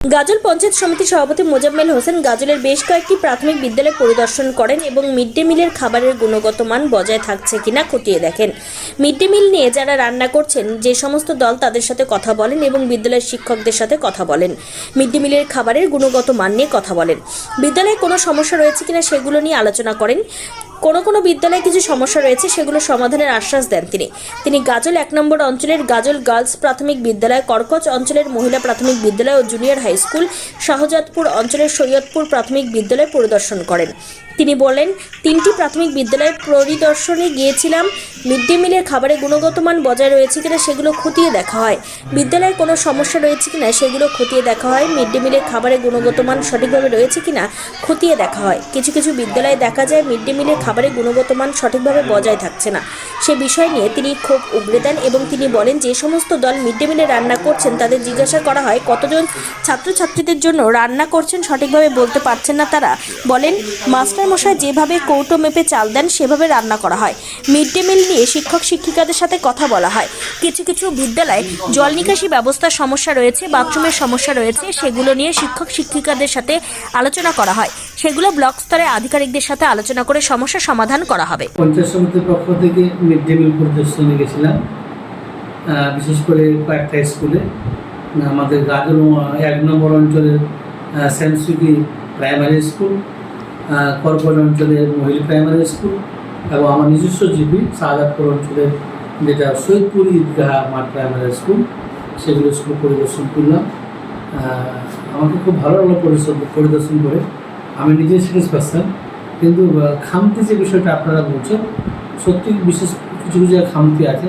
গাজল পঞ্চায়েত সমিতির সভাপতি মোজাম্মেল হোসেন গাজলের বেশ কয়েকটি প্রাথমিক বিদ্যালয় পরিদর্শন করেন এবং মিড ডে মিলের খাবারের গুণগত মান বজায় থাকছে কিনা খতিয়ে দেখেন। মিড ডে মিল নিয়ে যারা রান্না করছেন, যে সমস্ত দল তাদের সাথে কথা বলেন এবং বিদ্যালয়ের শিক্ষকদের সাথে কথা বলেন। মিড ডে মিলের খাবারের গুণগত মান নিয়ে কথা বলেন। বিদ্যালয়ে কোনো সমস্যা রয়েছে কিনা সেগুলো নিয়ে আলোচনা করেন। কোনো কোনো বিদ্যালয়ে কিছু সমস্যা রয়েছে সেগুলো সমাধানের আশ্বাস দেন তিনি। তিনি গাজল এক নম্বর অঞ্চলের গাজল গার্লস প্রাথমিক বিদ্যালয়, কর্কচ অঞ্চলের মহিলা প্রাথমিক বিদ্যালয় ও জুনিয়র স্কুল শাহজাদপুর অঞ্চলের সৈয়দপুর প্রাথমিক বিদ্যালয় পরিদর্শন করেন। তিনি বলেন, তিনটি প্রাথমিক বিদ্যালয়ের পরিদর্শনে গিয়েছিলাম। মিড ডে মিলের খাবারের গুণগত মান বজায় রয়েছে কিনা সেগুলো খতিয়ে দেখা হয়। বিদ্যালয়ে কোনো সমস্যা রয়েছে কিনা সেগুলো খতিয়ে দেখা হয়। মিড ডে মিলের খাবারের গুণগত মান সঠিকভাবে রয়েছে কিনা খতিয়ে দেখা হয়। কিছু কিছু বিদ্যালয়ে দেখা যায় মিড ডে মিলের খাবারের গুণগত মান সঠিকভাবে বজায় থাকছে না। সে বিষয় নিয়ে তিনি খুব উগড়ে দেন এবং তিনি বলেন, যে সমস্ত দল মিড ডে মিলে রান্না করছেন তাদের জিজ্ঞাসা করা হয়, কতজন ছাত্রছাত্রীদের জন্য রান্না করছেন সঠিকভাবে বলতে পারছেন না তারা। বলেন মাস্টার মশাই যেভাবে কৌটো মেপে চাল দেন, সেভাবে রান্না করা হয়। মিড ডে মিল নিয়ে শিক্ষক, শিক্ষিকাদের সাথে কথা বলা হয়। কিছু কিছু বিদ্যালয়ে জল নিকাশি ব্যবস্থার সমস্যা রয়েছে, বাথরুমের সমস্যা রয়েছে, সেগুলো নিয়ে শিক্ষক, শিক্ষিকাদের সাথে আলোচনা করা হয়। সেগুলো ব্লক স্তরে আধিকারিকদের সাথে আলোচনা করে সমস্যা সমাধান করা হবে। পঞ্চায়েত সমিতির পক্ষ থেকে মিড ডে মিল পরিদর্শনে গেছিলাম। বিশেষ করে কয়েকটা স্কুলে। আমাদের গাজল এক নম্বর অঞ্চলের স্যামসুকি প্রাইমারি স্কুল আহ, অঞ্চলের মহিলা প্রাইমারি স্কুল এবং আমার নিজস্ব জিপি শাহজাদপুর অঞ্চলের যেটা সৈয়দপুর ঈদগাহ মাঠ প্রাইমারি স্কুল সেগুলো স্কুল পরিদর্শন করলাম। আমাকে খুব ভালো লাগল পরিদর্শন করে। আমি নিজে সিরিজ স্যাটিসফ্যাকশন কিন্তু খামতি যে বিষয়টা আপনারা বলছেন সত্যি বিশেষ কিছু কিছু খামতি আছে।